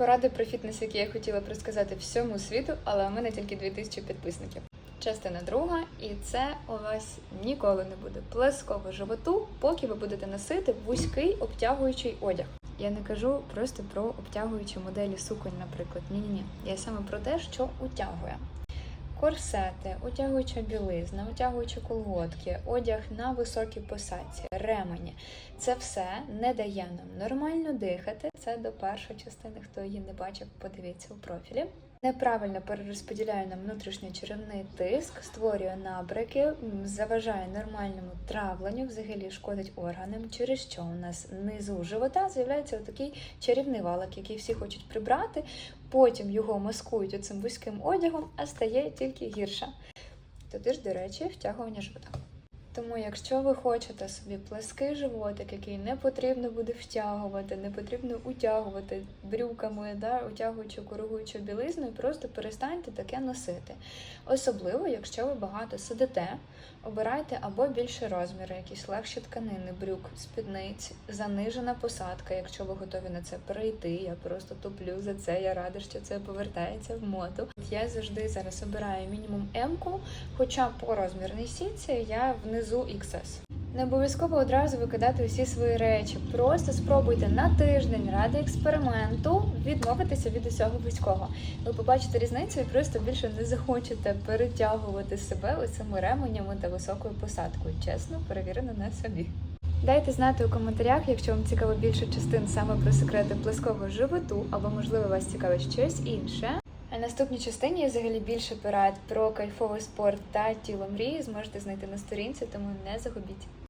Поради про фітнес, які я хотіла б всьому світу, але у мене тільки 2000 підписників. Частина друга, і це у вас ніколи не буде плесково животу, поки ви будете носити вузький обтягуючий одяг. Я не кажу просто про обтягуючі моделі суконь, наприклад. Ні, ні, ні. Я саме про те, що утягує. Корсети, утягуюча білизна, утягуючі колготки, одяг на високій посадці, ремені. Це все не дає нам нормально дихати. Це до першої частини. Хто її не бачив, подивіться у профілі. Неправильно перерозподіляє нам внутрішньочеревний тиск, створює набряки, заважає нормальному травленню, взагалі шкодить органам, через що у нас внизу живота з'являється такий чарівний валик, який всі хочуть прибрати. Потім його маскують оцим вузьким одягом, а стає тільки гірше. Туди ж, до речі, втягування живота. Тому, якщо ви хочете собі плеский животик, який не потрібно буде втягувати, не потрібно утягувати брюками, да, утягуючи коригуючу білизною, просто перестаньте таке носити. Особливо, якщо ви багато сидите, обирайте або більше розміри, якісь легші тканини, брюк, спідниць, занижена посадка, якщо ви готові на це перейти. Я просто топлю за це. Я рада, що це повертається в моду. Я завжди зараз обираю мінімум М-ку, хоча по розмірній сітці я внизу XS. Не обов'язково одразу викидати усі свої речі. Просто спробуйте на тиждень ради експерименту відмовитися від усього вузького. Ви побачите різницю і просто більше не захочете перетягувати себе оцими ременями та високою посадкою. Чесно, перевірено на собі. Дайте знати у коментарях, якщо вам цікаво більше частин саме про секрети плоскового животу, або можливо вас цікавить щось інше. А наступній частині взагалі більше порад про кайфовий спорт та тіло мрії зможете знайти на сторінці, тому не загубіть.